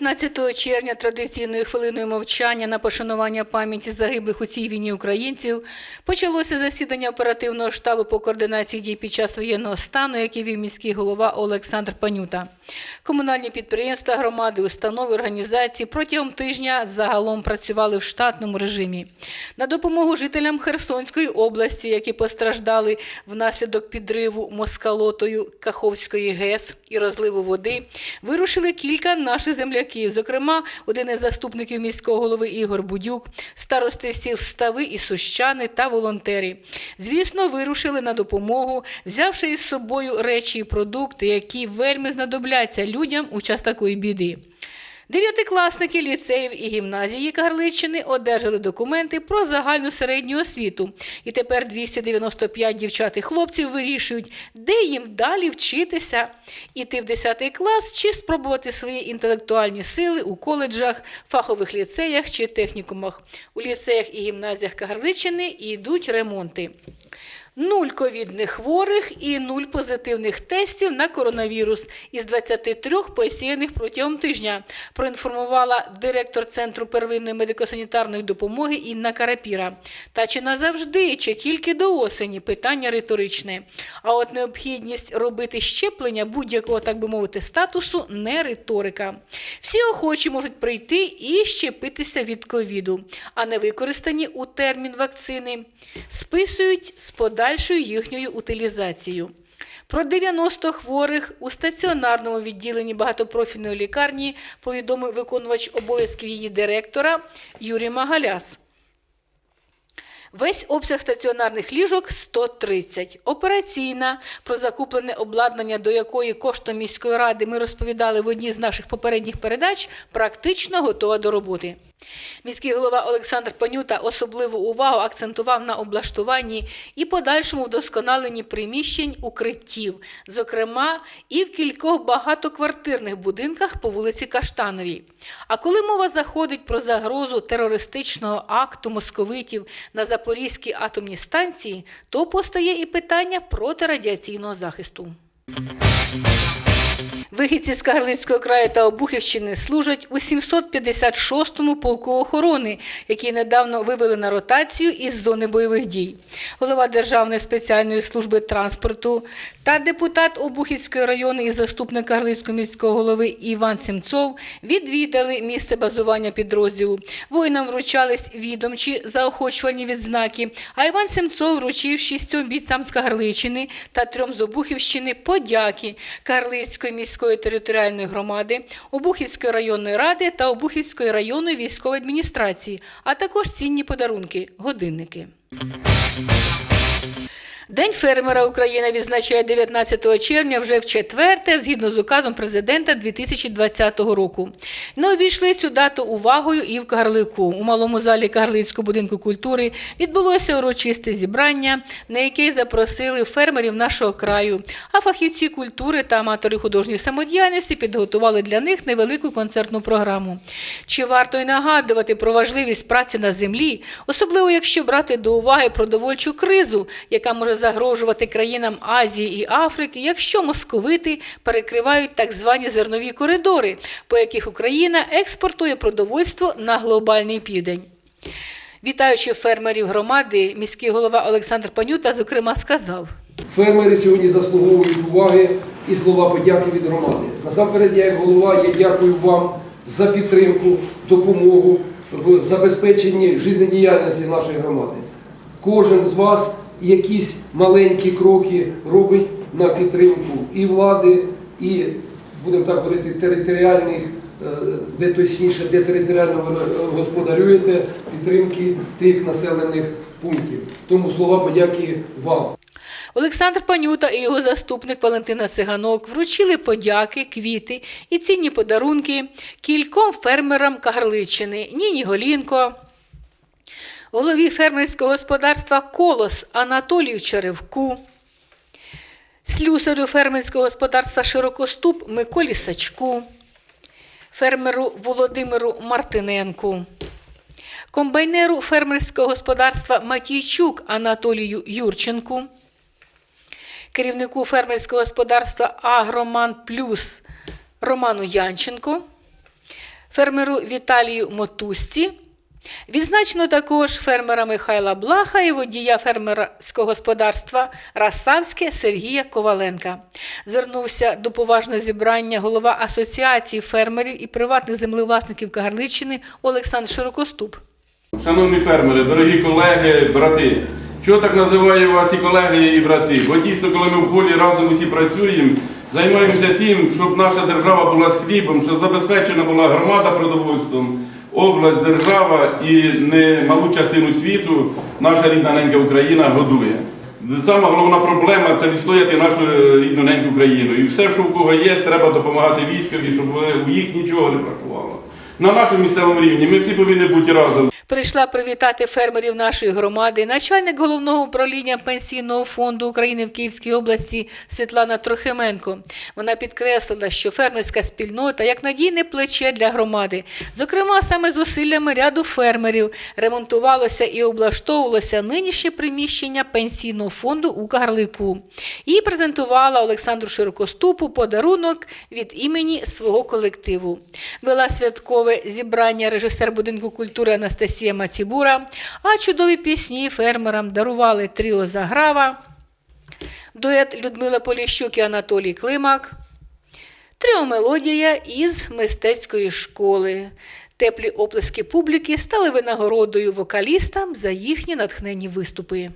19 червня традиційною хвилиною мовчання на пошанування пам'яті загиблих у цій війні українців почалося засідання оперативного штабу по координації дій під час воєнного стану, який вів міський голова Олександр Панюта. Комунальні підприємства, громади, установи, організації протягом тижня загалом працювали в штатному режимі. На допомогу жителям Херсонської області, які постраждали внаслідок підриву москалотою Каховської ГЕС і розливу води, вирушили кілька наших земляків. Зокрема, один із заступників міського голови Ігор Будюк, старости сіл Стави і Сущани та волонтери. Звісно, вирушили на допомогу, взявши із собою речі і продукти, які вельми знадобляться людям у час такої біди. Дев'ятикласники ліцеїв і гімназії Карличини одержали документи про загальну середню освіту. І тепер 295 дівчат і хлопців вирішують, де їм далі вчитися, іти в 10 клас чи спробувати свої інтелектуальні сили у коледжах, фахових ліцеях чи технікумах. У ліцеях і гімназіях Карличини йдуть ремонти. Нуль ковідних хворих і нуль позитивних тестів на коронавірус із 23 посіяних протягом тижня, проінформувала директор Центру первинної медико-санітарної допомоги Інна Карапіра. Та чи назавжди, чи тільки до осені питання риторичне. А от необхідність робити щеплення будь-якого, так би мовити, статусу не риторика. Всі охочі можуть прийти і щепитися від ковіду, а не використані у термін вакцини списують з подальшою їхньою утилізацією. Про 90 хворих у стаціонарному відділенні багатопрофільної лікарні повідомив виконувач обов'язків її директора Юрій Магаляс. Весь обсяг стаціонарних ліжок 130. Операційна, про закуплене обладнання, до якої коштом міської ради ми розповідали в одній з наших попередніх передач, практично готова до роботи. Міський голова Олександр Панюта особливу увагу акцентував на облаштуванні і подальшому вдосконаленні приміщень укриттів, зокрема і в кількох багатоквартирних будинках по вулиці Каштановій. А коли мова заходить про загрозу терористичного акту московитів на Запорізькій атомній станції, то постає і питання протирадіаційного захисту. Вихідці з Кагарлицького краю та Обухівщини служать у 756-му полку охорони, який недавно вивели на ротацію із зони бойових дій. Голова Державної спеціальної служби транспорту та депутат Обухівської району і заступник Кагарлицького міського голови Іван Сімцов відвідали місце базування підрозділу. Воїнам вручались відомчі заохочувальні відзнаки, а Іван Сімцов вручив шістьом бійцям з Кагарличини та трьом з Обухівщини подяки Кагарлицької міської територіальної громади, Обухівської районної ради та Обухівської районної військової адміністрації, а також цінні подарунки годинники. День фермера Україна відзначає 19 червня вже в четверте, згідно з указом президента 2020 року. Не обійшли цю дату увагою і в Карлику. У малому залі Карлицького будинку культури відбулося урочисте зібрання, на яке запросили фермерів нашого краю. А фахівці культури та аматори художньої самодіяльності підготували для них невелику концертну програму. Чи варто й нагадувати про важливість праці на землі, особливо якщо брати до уваги продовольчу кризу, яка може загрожувати країнам Азії і Африки, якщо московити перекривають так звані зернові коридори, по яких Україна експортує продовольство на глобальний південь. Вітаючи фермерів громади, міський голова Олександр Панюта, зокрема, сказав. Фермери сьогодні заслуговують уваги і слова подяки від громади. Насамперед, я як голова, я дякую вам за підтримку, допомогу в забезпеченні життєдіяльності нашої громади. Кожен з вас якісь маленькі кроки робить на підтримку і влади, і, будемо так говорити, територіальних, е, де точніше, де територіально ви господарюєте, підтримки тих населених пунктів. Тому слова подяки вам. Олександр Панюта і його заступник Валентина Циганок вручили подяки, квіти і цінні подарунки кільком фермерам Кагарличини Ніні Голінко, голові фермерського господарства Колос Анатолію Черевку, слюсарю фермерського господарства Широкоступ Миколі Сачку, фермеру Володимиру Мартиненку. Комбайнеру фермерського господарства Матійчук Анатолію Юрченку, керівнику фермерського господарства Агроман Плюс Роману Янченко, фермеру Віталію Мотусці. Відзначено також фермера Михайла Блаха і водія фермерського господарства Расавське Сергія Коваленка. Звернувся до поважного зібрання голова Асоціації фермерів і приватних землевласників Кагарличчини Олександр Широкоступ. Шановні фермери, дорогі колеги, брати. Чого так називаю вас і колеги, і брати? Бо дійсно, коли ми в полі разом усі працюємо, займаємося тим, щоб наша держава була з хлібом, щоб забезпечена була громада продовольством, область, держава і немалу частину світу наша рідна ненька Україна годує. Сама головна проблема це відстояти нашу рідну неньку Україну. І все, що в кого є, треба допомагати військові, щоб у їх нічого не бракувало. На нашому місцевому рівні ми всі повинні бути разом. Прийшла привітати фермерів нашої громади начальник головного управління пенсійного фонду України в Київській області Світлана Трохименко. Вона підкреслила, що фермерська спільнота як надійне плече для громади. Зокрема, саме зусиллями ряду фермерів ремонтувалося і облаштовувалося нинішнє приміщення пенсійного фонду у Кагарлику. І презентувала Олександру Широкоступу подарунок від імені свого колективу. Вела святкове зібрання режисер будинку культури Анастасія Мацібура, а чудові пісні фермерам дарували тріо Заграва, дует Людмила Поліщук і Анатолій Климак, тріо Мелодія із мистецької школи. Теплі оплески публіки стали винагородою вокалістам за їхні натхненні виступи.